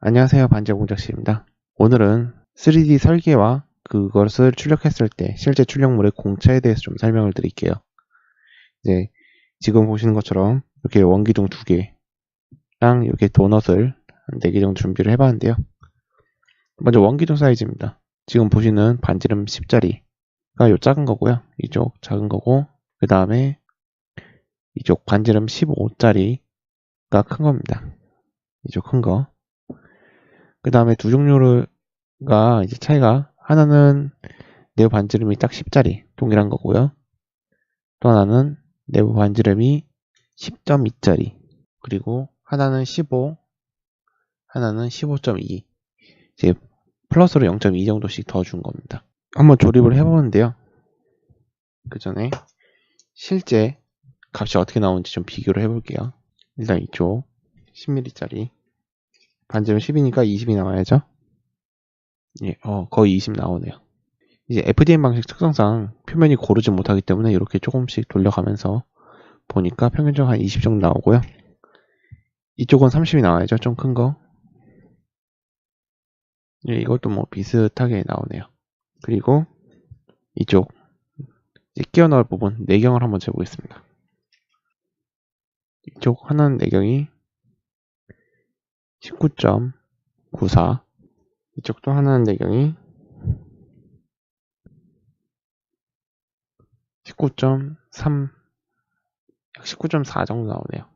안녕하세요 반지공작실입니다. 오늘은 3D 설계와 그것을 출력했을 때 실제 출력물의 공차에 대해서 좀 설명을 드릴게요. 이제 지금 보시는 것처럼 이렇게 원기둥 두 개랑 이렇게 도넛을 한 4개 정도 준비를 해봤는데요. 먼저 원기둥 사이즈입니다. 지금 보시는 반지름 10짜리가 요 작은 거고요. 이쪽 작은 거고 그 다음에 이쪽 반지름 15짜리가 큰 겁니다. 이쪽 큰 거. 그 다음에 두 종류가 이제 차이가 하나는 내부 반지름이 딱 10짜리 동일한 거고요. 또 하나는 내부 반지름이 10.2짜리 그리고 하나는 15 하나는 15.2 이제 플러스로 0.2 정도씩 더 준 겁니다. 한번 조립을 해보는데요. 그 전에 실제 값이 어떻게 나오는지 좀 비교를 해볼게요. 일단 이쪽 10mm짜리 반지름 10이니까 20이 나와야죠. 예, 어, 거의 20 나오네요. 이제 FDM 방식 특성상 표면이 고르지 못하기 때문에 이렇게 조금씩 돌려가면서 보니까 평균적으로 한20 정도 나오고요. 이쪽은 30이 나와야죠. 좀 큰 거. 예, 이것도 뭐 비슷하게 나오네요. 그리고 이쪽 끼워 넣을 부분 내경을 한번 재보겠습니다. 이쪽 하나는 내경이 19.94 이쪽도 하나는 내경이. 19.3 19.4 정도 나오네요.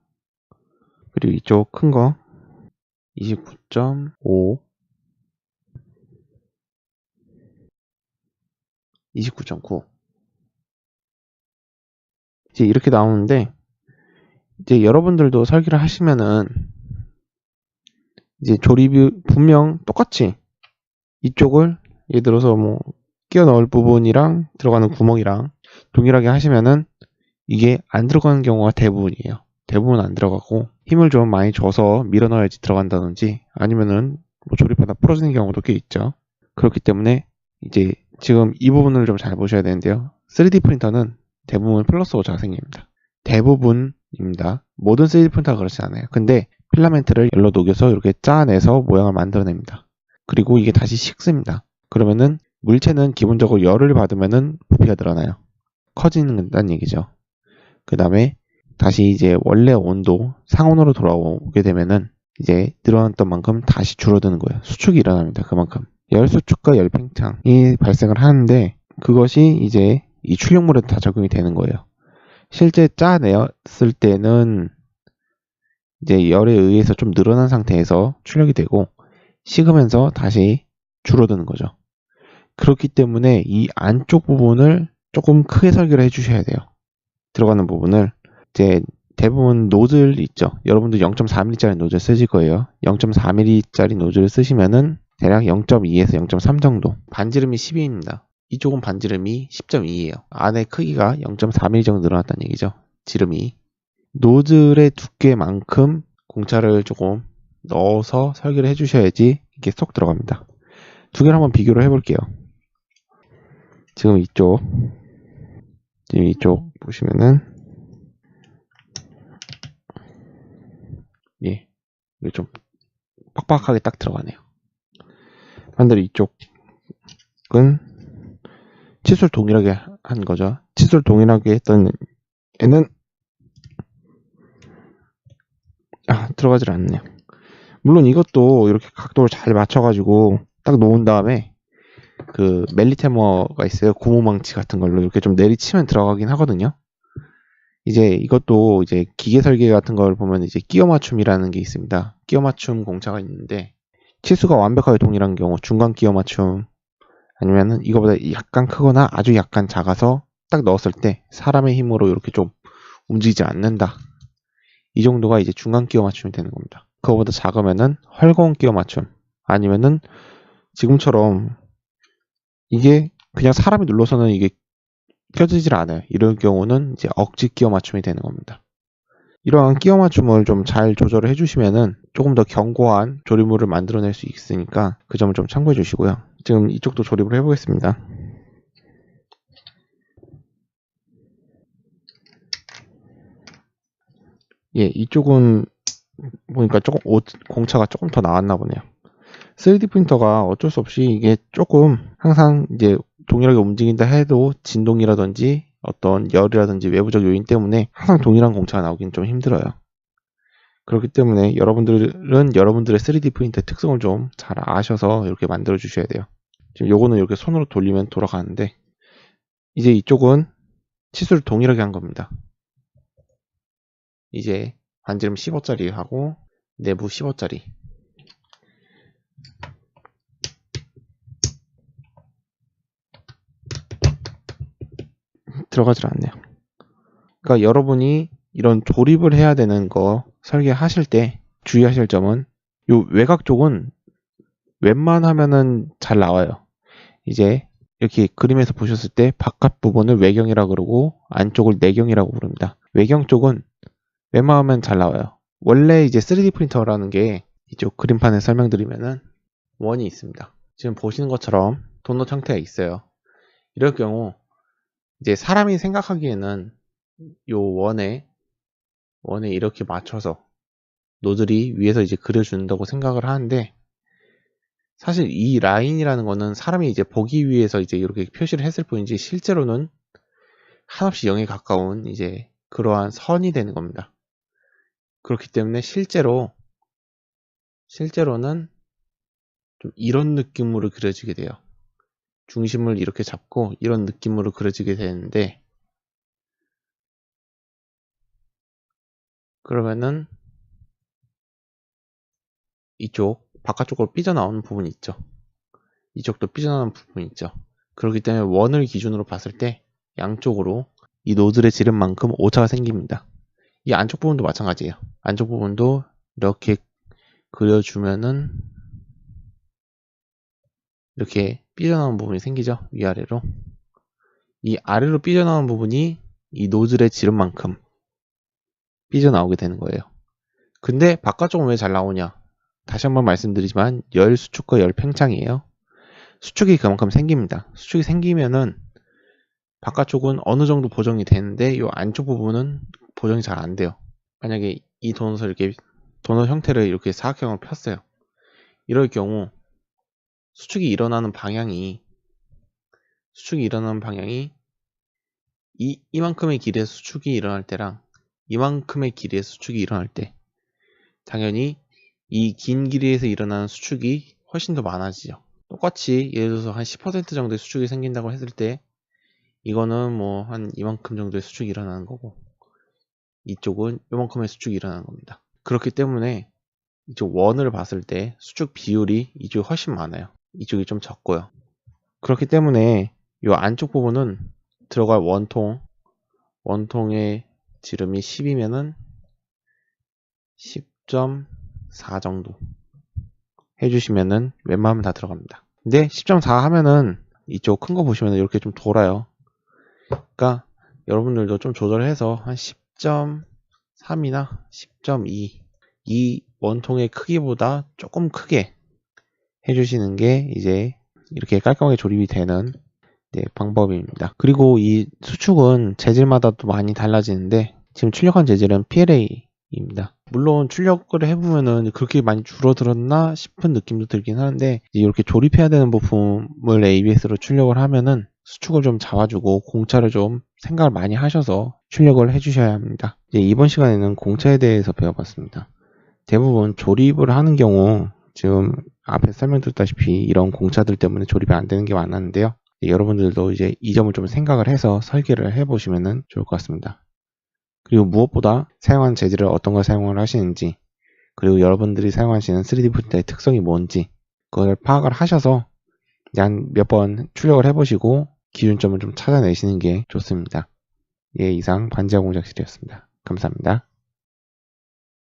그리고 이쪽 큰 거. 29.5 29.9 이제 이렇게 나오는데 이제 여러분들도 설계를 하시면은 이제 조립이 분명 똑같이 이쪽을 예를 들어서 뭐 끼워 넣을 부분이랑 들어가는 구멍이랑 동일하게 하시면은 이게 안 들어가는 경우가 대부분이에요. 대부분 안 들어가고 힘을 좀 많이 줘서 밀어 넣어야지 들어간다든지 아니면은 뭐 조립하다 부러지는 경우도 꽤 있죠. 그렇기 때문에 이제 지금 이 부분을 좀 잘 보셔야 되는데요. 3D 프린터는 대부분 플러스 5 자생입니다. 대부분입니다. 모든 3D 프린터가 그렇지 않아요. 근데 필라멘트를 열로 녹여서 이렇게 짜내서 모양을 만들어냅니다. 그리고 이게 다시 식습니다. 그러면은 물체는 기본적으로 열을 받으면은 부피가 늘어나요. 커지는다는 얘기죠. 그 다음에 다시 이제 원래 온도 상온으로 돌아오게 되면은 이제 늘어났던 만큼 다시 줄어드는 거예요. 수축이 일어납니다. 그만큼 열 수축과 열 팽창이 발생을 하는데 그것이 이제 이 출력물에 다 적용이 되는 거예요. 실제 짜내었을 때는 이제 열에 의해서 좀 늘어난 상태에서 출력이 되고 식으면서 다시 줄어드는 거죠. 그렇기 때문에 이 안쪽 부분을 조금 크게 설계를 해주셔야 돼요. 들어가는 부분을 이제 대부분 노즐 있죠. 여러분들 0.4mm짜리 노즐 쓰실 거예요. 0.4mm짜리 노즐을 쓰시면은 대략 0.2에서 0.3 정도. 반지름이 12입니다. 이쪽은 반지름이 10.2예요. 안에 크기가 0.4mm 정도 늘어났다는 얘기죠. 지름이. 노즐의 두께만큼 공차를 조금 넣어서 설계를 해주셔야지 이게 쏙 들어갑니다. 두 개를 한번 비교를 해볼게요. 지금 이쪽, 지금 이쪽 보시면은 예, 이게 좀 빡빡하게 딱 들어가네요. 반대로 이쪽은 치술 동일하게 한 거죠. 치술 동일하게 했던 애는 아, 들어가질 않네요. 물론 이것도 이렇게 각도를 잘 맞춰가지고 딱 놓은 다음에 그 멜리테머가 있어요. 고무망치 같은 걸로 이렇게 좀 내리치면 들어가긴 하거든요. 이제 이것도 이제 기계 설계 같은 걸 보면 이제 끼워 맞춤이라는 게 있습니다. 끼워 맞춤 공차가 있는데 치수가 완벽하게 동일한 경우 중간 끼워 맞춤 아니면은 이거보다 약간 크거나 아주 약간 작아서 딱 넣었을 때 사람의 힘으로 이렇게 좀 움직이지 않는다. 이 정도가 이제 중간 끼워 맞춤이 되는 겁니다. 그거보다 작으면은 헐거운 끼워 맞춤 아니면은 지금처럼 이게 그냥 사람이 눌러서는 이게 껴지질 않아요. 이럴 경우는 이제 억지 끼워 맞춤이 되는 겁니다. 이러한 끼워 맞춤을 좀 잘 조절을 해주시면은 조금 더 견고한 조립물을 만들어낼 수 있으니까 그 점을 좀 참고해 주시고요. 지금 이쪽도 조립을 해보겠습니다. 예, 이쪽은 보니까 조금 옷 공차가 조금 더 나왔나 보네요. 3D 프린터가 어쩔 수 없이 이게 조금 항상 이제 동일하게 움직인다 해도 진동이라든지 어떤 열이라든지 외부적 요인 때문에 항상 동일한 공차가 나오긴 좀 힘들어요. 그렇기 때문에 여러분들은 여러분들의 3D 프린터의 특성을 좀 잘 아셔서 이렇게 만들어 주셔야 돼요. 지금 요거는 이렇게 손으로 돌리면 돌아가는데 이제 이쪽은 치수를 동일하게 한 겁니다. 이제 반지름 15짜리 하고 내부 15짜리 들어가질 않네요. 그러니까 여러분이 이런 조립을 해야 되는 거 설계하실 때 주의하실 점은 요 외곽 쪽은 웬만하면은 잘 나와요. 이제 이렇게 그림에서 보셨을 때 바깥 부분을 외경이라고 그러고 안쪽을 내경이라고 부릅니다. 외경 쪽은 웬만하면 잘 나와요. 원래 이제 3D 프린터라는 게 이쪽 그림판에 설명드리면은 원이 있습니다. 지금 보시는 것처럼 도넛 형태가 있어요. 이럴 경우 이제 사람이 생각하기에는 요 원에 원에 이렇게 맞춰서 노즐이 위에서 이제 그려준다고 생각을 하는데 사실 이 라인이라는 거는 사람이 이제 보기 위해서 이제 이렇게 표시를 했을 뿐이지 실제로는 한없이 0에 가까운 이제 그러한 선이 되는 겁니다. 그렇기 때문에 실제로 실제로는 좀 이런 느낌으로 그려지게 돼요. 중심을 이렇게 잡고 이런 느낌으로 그려지게 되는데 그러면은 이쪽 바깥쪽으로 삐져나오는 부분이 있죠. 이쪽도 삐져나오는 부분이 있죠. 그렇기 때문에 원을 기준으로 봤을 때 양쪽으로 이 노즐의 지름만큼 오차가 생깁니다. 이 안쪽 부분도 마찬가지예요. 안쪽 부분도 이렇게 그려주면은 이렇게 삐져나오는 부분이 생기죠. 위아래로. 이 아래로 삐져나오는 부분이 이 노즐의 지름만큼 삐져나오게 되는 거예요. 근데 바깥쪽은 왜 잘 나오냐? 다시 한번 말씀드리지만 열 수축과 열 팽창이에요. 수축이 그만큼 생깁니다. 수축이 생기면은 바깥쪽은 어느 정도 보정이 되는데 이 안쪽 부분은 보정이 잘 안 돼요. 만약에 이 도넛을 이렇게 도넛 형태를 이렇게 사각형으로 폈어요. 이럴 경우 수축이 일어나는 방향이 수축이 일어나는 방향이 이, 이만큼의 길이의 수축이 일어날 때랑 이만큼의 길이의 수축이 일어날 때 당연히 이 긴 길이에서 일어나는 수축이 훨씬 더 많아지죠. 똑같이 예를 들어서 한 10% 정도의 수축이 생긴다고 했을 때 이거는 뭐 한 이만큼 정도의 수축이 일어나는 거고 이쪽은 이만큼의 수축이 일어나는 겁니다. 그렇기 때문에 이쪽 원을 봤을 때 수축 비율이 이쪽이 훨씬 많아요. 이쪽이 좀 적고요. 그렇기 때문에 이 안쪽 부분은 들어갈 원통 원통의 지름이 10이면은 10.4 정도 해주시면은 웬만하면 다 들어갑니다. 근데 10.4 하면은 이쪽 큰 거 보시면 이렇게 좀 돌아요. 그러니까 여러분들도 좀 조절해서 한 10.3이나 10.2 이 원통의 크기보다 조금 크게 해주시는 게 이제 이렇게 깔끔하게 조립이 되는 네, 방법입니다. 그리고 이 수축은 재질마다 또 많이 달라지는데 지금 출력한 재질은 PLA입니다. 물론 출력을 해보면은 그렇게 많이 줄어들었나 싶은 느낌도 들긴 하는데 이렇게 조립해야 되는 부품을 ABS로 출력을 하면은 수축을 좀 잡아주고 공차를 좀 생각을 많이 하셔서 출력을 해주셔야 합니다. 이번 시간에는 공차에 대해서 배워봤습니다. 대부분 조립을 하는 경우 지금 앞에 설명드렸다시피 이런 공차들 때문에 조립이 안 되는 게 많았는데요. 여러분들도 이제 이 점을 좀 생각을 해서 설계를 해보시면 좋을 것 같습니다. 그리고 무엇보다 사용한 재질을 어떤 걸 사용을 하시는지 그리고 여러분들이 사용하시는 3D 프린터의 특성이 뭔지 그걸 파악을 하셔서 한 몇 번 출력을 해보시고 기준점을 좀 찾아내시는 게 좋습니다. 예, 이상 반지하 공작실이었습니다. 감사합니다.